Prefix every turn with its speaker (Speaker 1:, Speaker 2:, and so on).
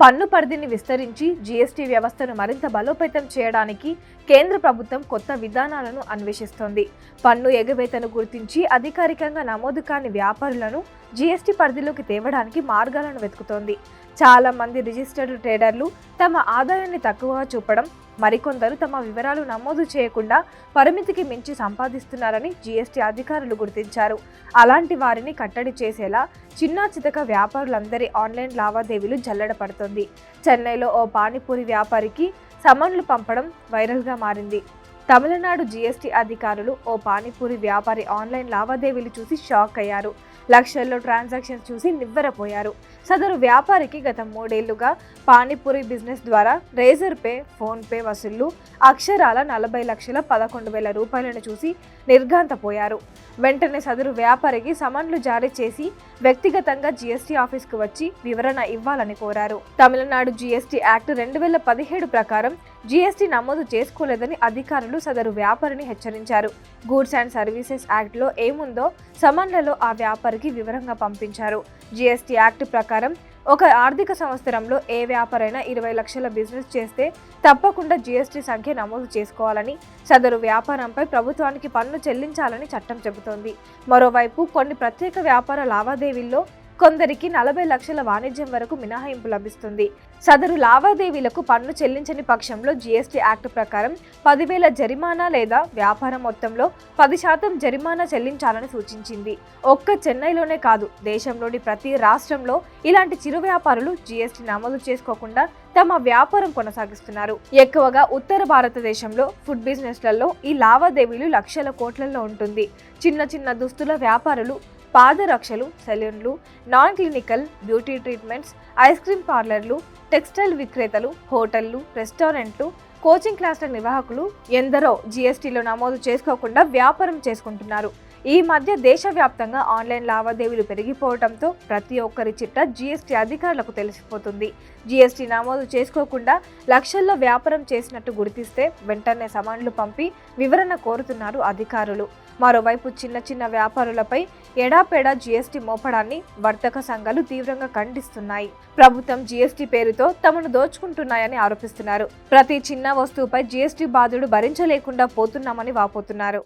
Speaker 1: పన్ను పరిధిని విస్తరించి జీఎస్టీ వ్యవస్థను మరింత బలోపేతం చేయడానికి కేంద్ర ప్రభుత్వం కొత్త విధానాలను అన్వేషిస్తోంది. పన్ను ఎగవేతను గుర్తించి అధికారికంగా నమోదు కాని వ్యాపారులను జీఎస్టీ పరిధిలోకి తేవడానికి మార్గాలను వెతుకుతోంది. చాలా మంది రిజిస్టర్డ్ ట్రేడర్లు తమ ఆదాయాన్ని తక్కువగా చూపడం మరికొందరు తమ వివరాలు నమోదు చేయకుండా పరిమితికి మించి సంపాదిస్తున్నారని జీఎస్టీ అధికారులు గుర్తించారు. అలాంటి వారిని కట్టడి చేసేలా చిన్న చితక వ్యాపారులందరి ఆన్లైన్ లావాదేవీలు జల్లడపడుతోంది చెన్నైలో ఓ పానీపూరి వ్యాపారికి సమన్లు పంపడం వైరల్గా మారింది. తమిళనాడు జీఎస్టీ అధికారులు ఓ పానీపూరి వ్యాపారి ఆన్లైన్ లావాదేవీలు చూసి షాక్ అయ్యారు. లక్షల్లో ట్రాన్సాక్షన్స్ చూసి నివ్వెరపోయారు. సదరు వ్యాపారికి గత మూడేళ్ళుగా పానీపూరి బిజినెస్ ద్వారా రేజర్ పే ఫోన్ పే వసూళ్ళు అక్షరాల నలభై లక్షల పదకొండు వేల రూపాయలను చూసి నిర్ఘాంతపోయారు. వెంటనే సదరు వ్యాపారికి సమన్లు జారీ చేసి వ్యక్తిగతంగా జీఎస్టీ ఆఫీస్కు వచ్చి వివరణ ఇవ్వాలని కోరారు. తమిళనాడు జీఎస్టీ యాక్ట్ రెండు వేల పదిహేడు ప్రకారం జీఎస్టీ నమోదు చేసుకోలేదని అధికారులు సదరు వ్యాపారిని హెచ్చరించారు. గూడ్స్ అండ్ సర్వీసెస్ యాక్ట్లో ఏముందో సమన్లలో ఆ వ్యాపారికి వివరంగా పంపించారు. జీఎస్టీ యాక్ట్ ప్రకారం ఒక ఆర్థిక సంవత్సరంలో ఏ వ్యాపారైనా ఇరవై లక్షల బిజినెస్ చేస్తే తప్పకుండా జీఎస్టీ సంఖ్య నమోదు చేసుకోవాలని సదరు వ్యాపారంపై ప్రభుత్వానికి పన్ను చెల్లించాలని చట్టం చెబుతోంది. మరోవైపు కొన్ని ప్రత్యేక వ్యాపార లావాదేవీల్లో కొందరికి నలభై లక్షల వాణిజ్యం వరకు మినహాయింపు లభిస్తుంది. సదరు లావాదేవీలకు పన్ను చెల్లించని పక్షంలో జీఎస్టీ యాక్ట్ ప్రకారం పదివేల జరిమానా లేదా వ్యాపార మొత్తంలో పది శాతం జరిమానా చెల్లించాలని సూచించింది. ఒక్క చెన్నైలోనే కాదు దేశంలోని ప్రతి రాష్ట్రంలో ఇలాంటి చిరు వ్యాపారులు జీఎస్టీ నమోదు చేసుకోకుండా తమ వ్యాపారం కొనసాగిస్తున్నారు. ఎక్కువగా ఉత్తర భారతదేశంలో ఫుడ్ బిజినెస్లలో ఈ లావాదేవీలు లక్షల కోట్లలో ఉంటుంది. చిన్న చిన్న దుస్తుల వ్యాపారులు పాదరక్షలు సెలూన్లు non clinical beauty treatments ice cream పార్లర్లు టెక్స్టైల్ విక్రేతలు హోటళ్ళు రెస్టారెంట్లు కోచింగ్ క్లాసుల నిర్వాహకులు ఎందరో జీఎస్టీలో నమోదు చేసుకోకుండా వ్యాపారం చేసుకుంటున్నారు. ఈ మధ్య దేశవ్యాప్తంగా ఆన్లైన్ లావాదేవీలు పెరిగిపోవడంతో ప్రతి ఒక్కరి చిట్ట జీఎస్టీ అధికారులకు తెలిసిపోతుంది. జీఎస్టీ నమోదు చేసుకోకుండా లక్షల్లో వ్యాపారం చేసినట్టు గుర్తిస్తే వెంటనే సమన్లు పంపి వివరణ కోరుతున్నారు అధికారులు. మరోవైపు చిన్న చిన్న వ్యాపారులపై ఎడాపెడా జీఎస్టీ మోపడాన్ని వర్తక సంఘాలు తీవ్రంగా ఖండిస్తున్నాయి. ప్రభుత్వం జీఎస్టీ పేరుతో తమను దోచుకుంటున్నాయని ఆరోపిస్తున్నారు. ప్రతి చిన్న వస్తువుపై జీఎస్టీ బాధుడు భరించలేకుండా పోతున్నామని వాపోతున్నారు.